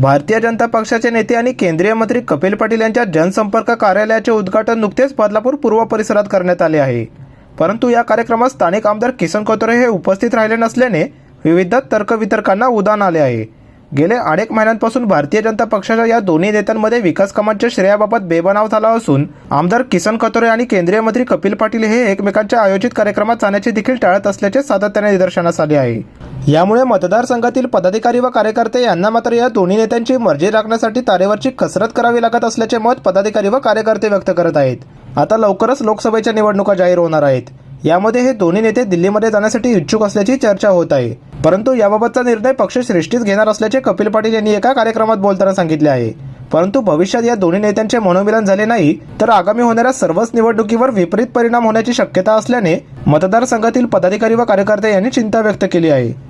भारतीय जनता पक्षाचे नेते आणि केंद्रीय मंत्री कपिल पाटील यांच्या जनसंपर्क कार्यालयाचे उद्घाटन नुकतेच बदलापूर पूर्व परिसरात करण्यात आले आहे. परंतु या कार्यक्रमात स्थानिक आमदार किसन कोतरे हे उपस्थित राहिले नसल्याने विविध तर्कवितर्कांना उदान आले आहे. गेले अनेक महिन्यांपासून भारतीय जनता पक्षाच्या या दोन्ही नेत्यांमध्ये विकास कामांच्या श्रेयाबाबत बेबनाव झाला असून आमदार किसन कतोरे आणि केंद्रीय मंत्री कपिल पाटील हे एकमेकांच्या आयोजित कार्यक्रमात जाण्याचे देखील टाळत असल्याचे सातत्याने निदर्शनास आले आहे. यामुळे मतदारसंघातील पदाधिकारी व कार्यकर्ते यांना मात्र या दोन्ही नेत्यांची मर्जी राखण्यासाठी तारेवरची कसरत करावी लागत असल्याचे मत पदाधिकारी व कार्यकर्ते व्यक्त करत आहेत. आता लवकरच लोकसभेच्या निवडणुका जाहीर होणार आहेत. यामध्ये हे दोन्ही नेते दिल्लीमध्ये जाण्यासाठी इच्छुक असल्याची चर्चा होत आहे. परंतु याबाबतचा निर्णय पक्ष श्रेष्ठीच घेणार असल्याचे कपिल पाटील यांनी एका कार्यक्रमात बोलताना सांगितले आहे. परंतु भविष्यात या दोन्ही नेत्यांचे मनोमिलन झाले नाही तर आगामी होणाऱ्या सर्वच निवडणुकीवर विपरीत परिणाम होण्याची शक्यता असल्याने मतदारसंघातील पदाधिकारी व कार्यकर्ते यांनी चिंता व्यक्त केली आहे.